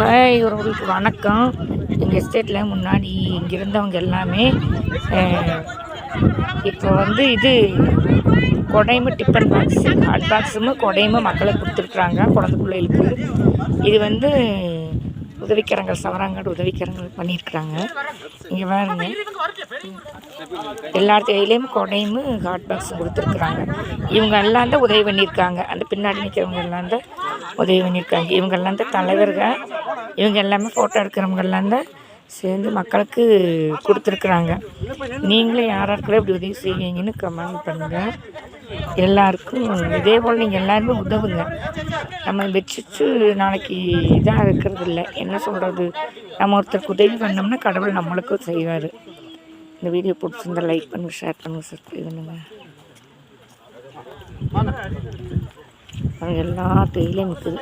Hi உறவுகளுக்கு வணக்கம். எங்கள் எஸ்டேட்டில் முன்னாடி இங்கே இருந்தவங்க எல்லாமே இப்போ வந்து இது கொடைமு டிஃபன் பாக்ஸ் ஹாட் பாக்ஸும் கொடையும் மக்களை கொடுத்துருக்குறாங்க குழந்தை பிள்ளைகளுக்கு. இது வந்து உதவிக்கரங்கள் சவராங்காடு உதவிக்கரங்கள் பண்ணியிருக்கிறாங்க. இங்கே பாருங்க. எல்லா கையிலையும் கொடையும் ஹாட் பாக்ஸ் கொடுத்துருக்குறாங்க. இவங்க எல்லாம் தான் உதவி பண்ணியிருக்காங்க. அந்த பின்னாடி நிற்கிறவங்க எல்லாம் தான் உதவி பண்ணியிருக்காங்க. இவங்க எல்லாம் தான் தலைவர்கள் இவங்க எல்லாமே ஃபோட்டோ எடுக்கிறவங்க எல்லாம் தான் சேர்ந்து மக்களுக்கு கொடுத்துருக்குறாங்க. நீங்களும் யாராருக்குள்ள இப்படி உதவி செய்வீங்கன்னு கமெண்ட் பண்ணுங்கள் எல்லாருக்கும் இதே போல் நீங்கள் எல்லாருமே உதவுங்க. நம்ம வச்சுட்டு நாளைக்கு இதாக இருக்கிறது இல்லை என்ன சொல்கிறது நம்ம ஒருத்தருக்கு உதவி பண்ணோம்னா கடவுள் நம்மளுக்கும் செய்வார். இந்த வீடியோ பிடிச்சிருந்தா லைக் பண்ணுங்கள் ஷேர் பண்ணுங்கள் சப்ஸ்கிரைப் பண்ணுங்கள் அவங்க எல்லா தேயிலையும் இருக்குது